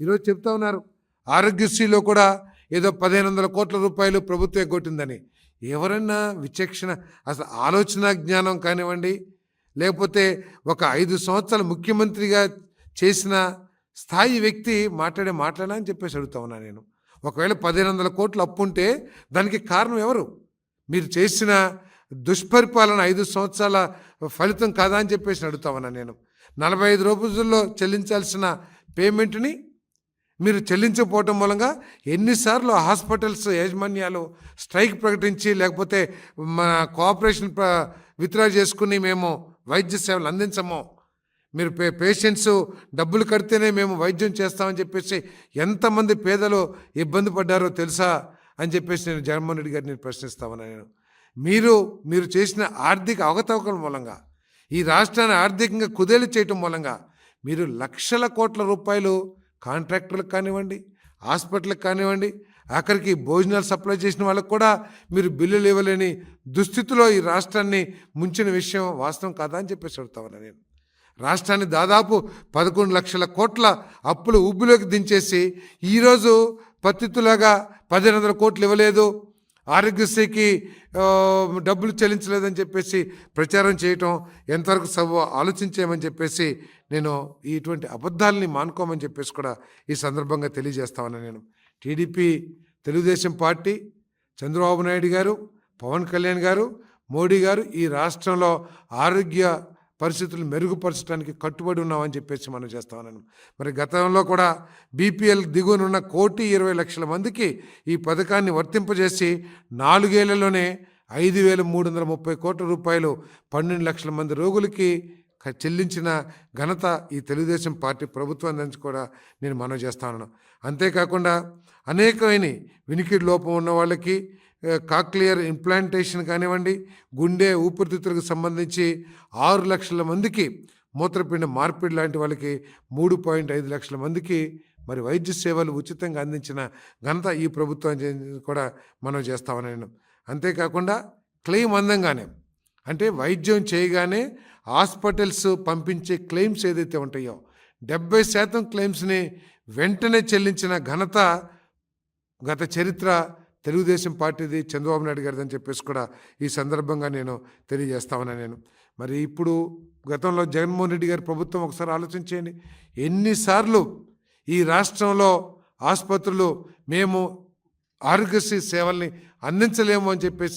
ఈరోజు చెప్తా ఉన్నారు. ఆరోగ్యశ్రీలో కూడా ఏదో పదిహేను వందల కోట్ల రూపాయలు ప్రభుత్వం ఎగ్గొట్టిందని. ఎవరన్నా విచక్షణ అసలు ఆలోచన జ్ఞానం కానివ్వండి లేకపోతే ఒక ఐదు సంవత్సరాలు ముఖ్యమంత్రిగా చేసిన స్థాయి వ్యక్తి మాట్లాడే మాట్లాడా అని చెప్పేసి అడుగుతా ఉన్నా నేను. ఒకవేళ పదిహేను వందల కోట్లు అప్పు ఉంటే దానికి కారణం ఎవరు? మీరు చేసిన దుష్పరిపాలన ఐదు సంవత్సరాల ఫలితం కాదా అని చెప్పేసి అడుగుతా ఉన్నా నేను. నలభై ఐదు రోజుల్లో చెల్లించాల్సిన పేమెంట్ని మీరు చెల్లించకపోవటం మూలంగా ఎన్నిసార్లు హాస్పిటల్స్ యాజమాన్యాలు స్ట్రైక్ ప్రకటించి లేకపోతే మా కోఆపరేషన్ విత్డ్రా చేసుకుని మేము వైద్య సేవలు అందించము. మీరు పే పేషెంట్స్ డబ్బులు కడితేనే మేము వైద్యం చేస్తామని చెప్పేసి ఎంతమంది పేదలు ఇబ్బంది పడ్డారో తెలుసా అని చెప్పేసి నేను జగన్మోహన్ రెడ్డి గారిని ప్రశ్నిస్తామని నేను. మీరు మీరు చేసిన ఆర్థిక అవకతవకల మూలంగా ఈ రాష్ట్రాన్ని ఆర్థికంగా కుదేలు చేయటం మూలంగా మీరు లక్షల కోట్ల రూపాయలు కాంట్రాక్టర్లకు కానివ్వండి హాస్పిటల్కి కానివ్వండి ఆఖరికి భోజనాలు సప్లై చేసిన వాళ్ళకు కూడా మీరు బిల్లులు ఇవ్వలేని దుస్థితిలో ఈ రాష్ట్రాన్ని ముంచిన విషయం వాస్తవం కాదా అని చెప్పేసి అడుగుతామన్నా నేను. రాష్ట్రాన్ని దాదాపు పదకొండు లక్షల కోట్ల అప్పులు ఉబ్బులోకి దించేసి ఈరోజు పత్తితులాగా పదిహేను వందల కోట్లు ఇవ్వలేదు. ఆరోగ్యశ్రీకి డబ్బులు చెల్లించలేదని చెప్పేసి ప్రచారం చేయటం ఎంతవరకు సబ్ ఆలోచించేయమని చెప్పేసి నేను ఇటువంటి అబద్ధాలని మానుకోమని చెప్పేసి కూడా ఈ సందర్భంగా తెలియజేస్తామని నేను. టీడీపీ తెలుగుదేశం పార్టీ చంద్రబాబు నాయుడు గారు పవన్ కళ్యాణ్ గారు మోడీ గారు ఈ రాష్ట్రంలో ఆరోగ్య పరిస్థితులు మెరుగుపరచడానికి కట్టుబడి ఉన్నామని చెప్పేసి మనం చేస్తా ఉన్నాను మరి గతంలో కూడా బీపీఎల్ దిగువనున్న కోటి ఇరవై లక్షల మందికి ఈ పథకాన్ని వర్తింపజేసి నాలుగేళ్ళలోనే ఐదు వేల మూడు వందల ముప్పై కోట్ల రూపాయలు పన్నెండు లక్షల మంది రోగులకి చెల్లించిన ఘనత ఈ తెలుగుదేశం పార్టీ ప్రభుత్వం నుంచి కూడా నేను మనవి చేస్తాను అంతేకాకుండా అనేకమైన వినికిడి లోపం ఉన్న వాళ్ళకి కాక్లియర్ ఇంప్లాంటేషన్ కానివ్వండి గుండె ఊపిరితిత్తులకు సంబంధించి ఆరు లక్షల మందికి మూత్రపిండ మార్పిడి లాంటి వాళ్ళకి మూడు పాయింట్ ఐదు లక్షల మందికి మరి వైద్య సేవలు ఉచితంగా అందించిన ఘనత ఈ ప్రభుత్వం కూడా మనం చేస్తామని అంతేకాకుండా క్లెయిమ్ అందంగానే అంటే వైద్యం చేయగానే హాస్పిటల్స్ పంపించే క్లెయిమ్స్ ఏదైతే ఉంటాయో డెబ్బై శాతం క్లెయిమ్స్ని వెంటనే చెల్లించిన ఘనత గత చరిత్ర తెలుగుదేశం పార్టీది చంద్రబాబు నాయుడు గారిది అని చెప్పేసి కూడా ఈ సందర్భంగా నేను తెలియజేస్తామని నేను. మరి ఇప్పుడు గతంలో జగన్మోహన్ రెడ్డి గారి ప్రభుత్వం ఒకసారి ఆలోచించేయండి ఎన్నిసార్లు ఈ రాష్ట్రంలో ఆసుపత్రులు మేము ఆరోగ్యశ్రీ సేవల్ని అందించలేము అని చెప్పేసి